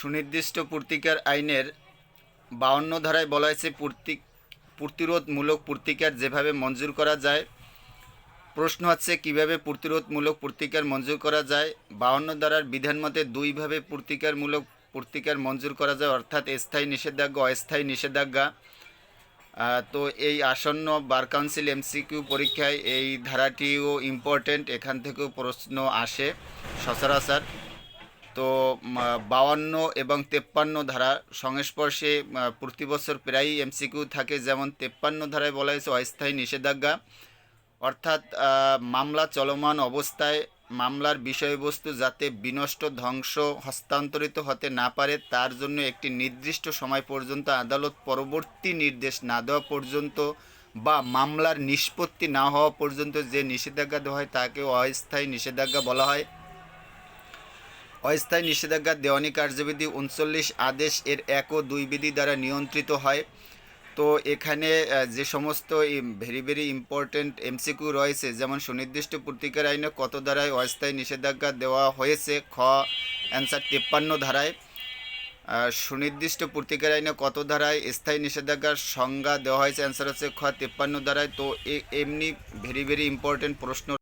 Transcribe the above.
সুনির্দিষ্ট পূর্তিকার আইনের বাউন্ন ধারায় বলা হয়েছে, পূর্তি প্রতিরোধমূলক পূর্তিকার যেভাবে মঞ্জুর করা যায় প্রশ্ন হচ্ছে, কীভাবে প্রতিরোধমূলক পূর্তিকার মঞ্জুর করা যায়? বাউন্ন ধারার বিধান মতে, দুইভাবে পূর্তিকারমূলক পূর্তিকার মঞ্জুর করা যায় অর্থাৎ স্থায়ী নিষেধাজ্ঞা, অস্থায়ী নিষেধাজ্ঞা। তো এই আসন্ন বার কাউন্সিল এমসিকিউ পরীক্ষায় এই ধারাটিও ইম্পর্টেন্ট, এখান থেকেও প্রশ্ন আসে সচরাচর। তো বাউান্ন এবং তেপ্পান্ন ধারা সংস্পর্শে প্রতি বছর প্রায়ই এমসিকিউ থাকে। যেমন তেপ্পান্ন ধারায় বলা হয়েছে অস্থায়ী নিষেধাজ্ঞা। অর্থাৎ মামলা চলমান অবস্থায় মামলার বিষয়বস্তু যাতে বিনষ্ট, ধ্বংস, হস্তান্তরিত হতে না পারে, তার জন্য একটি নির্দিষ্ট সময় পর্যন্ত আদালত পরবর্তী নির্দেশ না দেওয়া পর্যন্ত বা মামলার নিষ্পত্তি না হওয়া পর্যন্ত যে নিষেধাজ্ঞা দেওয়া হয় তাকে অস্থায়ী নিষেধাজ্ঞা বলা হয়। অস্থায়ী নিষেধাজ্ঞা দেওয়ানি কার্যবিধি উনচল্লিশ আদেশ এর এক ও দুই বিধি দ্বারা নিয়ন্ত্রিত হয়। তো এখানে যে সমস্ত ভেরি ভেরি ইম্পর্টেন্ট এমসিকিউ রয়েছে, যেমন সুনির্দিষ্ট পত্রিকার আইনে কত ধারায় অস্থায়ী নিষেধাজ্ঞা দেওয়া হয়েছে, খ, অ্যান্সার তেপ্পান্ন ধারায়। সুনির্দিষ্ট পত্রিকার আইনে কত ধারায় স্থায়ী নিষেধাজ্ঞার সংজ্ঞা দেওয়া হয়েছে, অ্যান্সার হচ্ছে খ, তিপ্পান্ন ধারায়। তো এমনি ভেরি ভেরি ইম্পর্টেন্ট প্রশ্ন